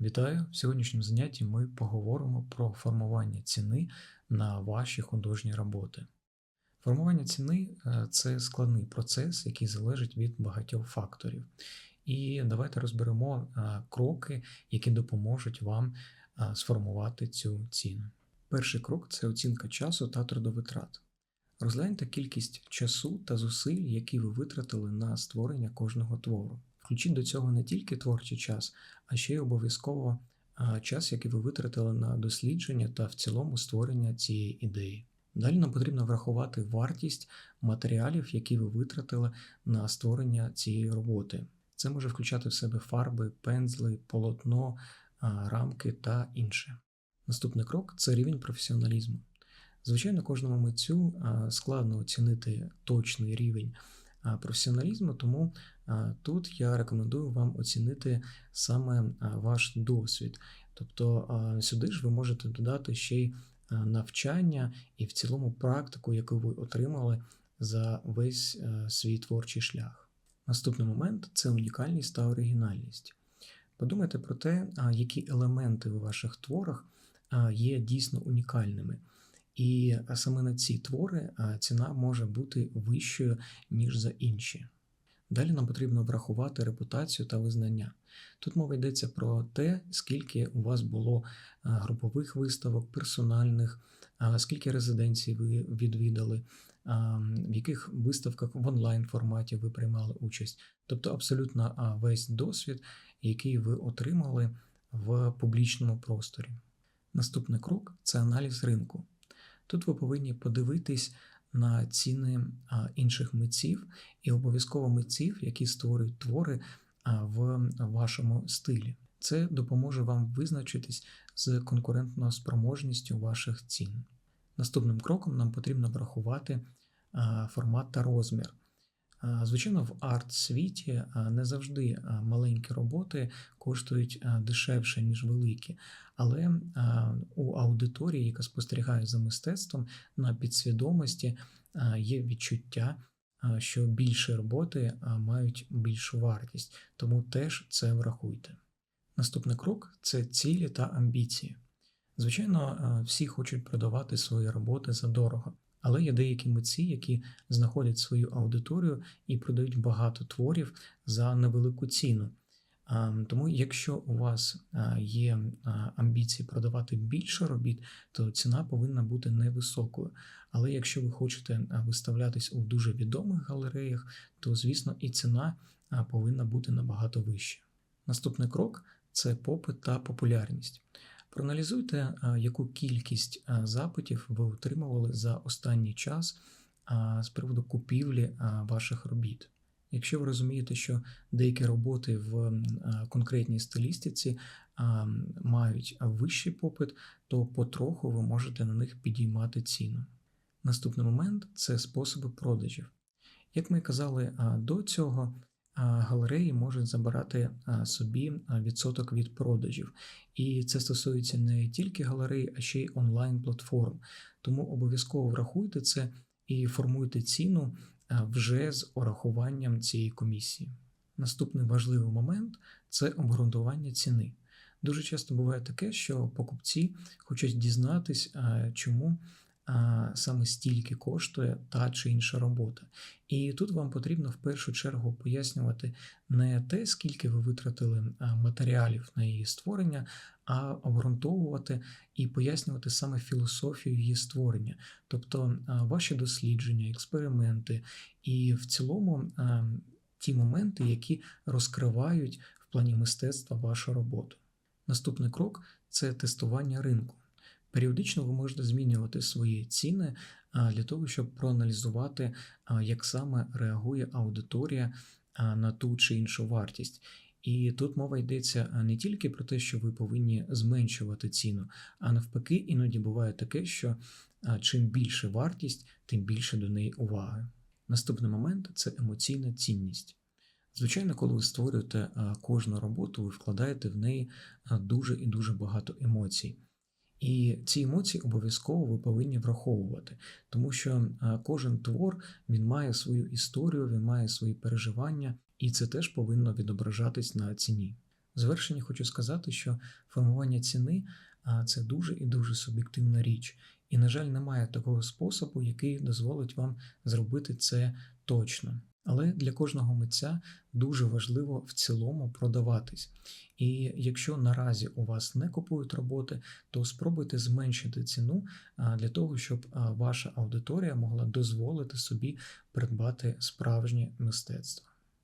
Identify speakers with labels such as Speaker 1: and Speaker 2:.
Speaker 1: Вітаю! В сьогоднішньому занятті ми поговоримо про формування ціни на ваші художні роботи. Формування ціни е, це складний процес, який залежить від багатьох факторів. І давайте розберемо е, кроки, які допоможуть вам е, сформувати цю ціну. Перший крок це оцінка часу та трудовитрат. Розгляньте кількість часу та зусиль, які ви витратили на створення кожного твору. Включіть до цього не тільки творчий час, а ще й обов'язково час, який ви витратили на дослідження та в цілому створення цієї ідеї. Далі нам потрібно врахувати вартість матеріалів, які ви витратили на створення цієї роботи. Це може включати в себе фарби, пензли, полотно, рамки та інше. Наступний крок це рівень професіоналізму. Звичайно, кожному митцю складно оцінити точний рівень професіоналізму, тому тут я рекомендую вам оцінити саме ваш досвід. Тобто сюди ж ви можете додати ще й навчання і в цілому практику, яку ви отримали за весь свій творчий шлях. Наступний момент це унікальність та оригінальність. Подумайте про те, які елементи у ваших творах є дійсно унікальними. І саме на ці твори ціна може бути вищою, ніж за інші. Далі нам потрібно врахувати репутацію та визнання. Тут мова йдеться про те, скільки у вас було групових виставок, персональних, скільки резиденцій ви відвідали, в яких виставках в онлайн форматі ви приймали участь. Тобто абсолютно весь досвід, який ви отримали в публічному просторі. Наступний крок це аналіз ринку. Тут ви повинні подивитись на ціни інших митців і обов'язково митців, які створюють твори в вашому стилі. Це допоможе вам визначитись з конкурентною спроможністю ваших цін. Наступним кроком нам потрібно врахувати формат та розмір. А, Звичайно, в арт-світі не завжди маленькі роботи коштують дешевше, ніж великі, але у аудиторії, яка спостерігає за мистецтвом на підсвідомості, є відчуття, що більші роботи мають більшу вартість, тому теж це врахуйте. Наступний крок це цілі та амбіції. Звичайно, всі хочуть продавати свої роботи за дорого. Але є деякі митці, які знаходять свою аудиторію і продають багато творів за невелику ціну. Тому, якщо у вас є амбіції продавати більше робіт, то ціна повинна бути невисокою. Але якщо ви хочете виставлятись у дуже відомих галереях, то звісно і ціна повинна бути набагато вища. Наступний крок це попит та популярність. Проаналізуйте, яку кількість запитів ви отримували за останній час з приводу купівлі ваших робіт. Якщо ви розумієте, що деякі роботи в конкретній стилістиці мають вищий попит, то потроху ви можете на них підіймати ціну. Наступний момент це способи продажів. Як ми казали до цього, галереї можуть забирати собі відсоток від продажів. І це стосується не тільки галерей, а ще й онлайн-платформ. Тому обов'язково врахуйте це і формуйте ціну вже з урахуванням цієї комісії. Наступний важливий момент це обґрунтування ціни. Дуже часто буває таке, що покупці хочуть дізнатись, чому саме стільки коштує та чи інша робота. І тут вам потрібно в першу чергу пояснювати не те, скільки ви витратили матеріалів на її створення, а обґрунтовувати і пояснювати саме філософію її створення, тобто ваші дослідження, експерименти, і в цілому ті моменти, які розкривають в плані мистецтва вашу роботу. Наступний крок це тестування ринку. Періодично ви можете змінювати свої ціни для того, щоб проаналізувати, як саме реагує аудиторія на ту чи іншу вартість. І тут мова йдеться не тільки про те, що ви повинні зменшувати ціну, а навпаки, іноді буває таке, що чим більше вартість, тим більше до неї уваги. Наступний момент це емоційна цінність. Звичайно, коли ви створюєте кожну роботу, ви вкладаєте в неї дуже і дуже багато емоцій. І ці емоції обов'язково ви повинні враховувати, тому що кожен твор він має свою історію, він має свої переживання, і це теж повинно відображатись на ціні. В завершенні хочу сказати, що формування ціни це дуже і дуже суб'єктивна річ. І, на жаль, немає такого способу, який дозволить вам зробити це точно. Але для кожного митця дуже важливо в цілому продаватись. І якщо наразі у вас не купують роботи, то спробуйте зменшити ціну для того, щоб ваша аудиторія могла дозволити собі придбати справжнє мистецтво.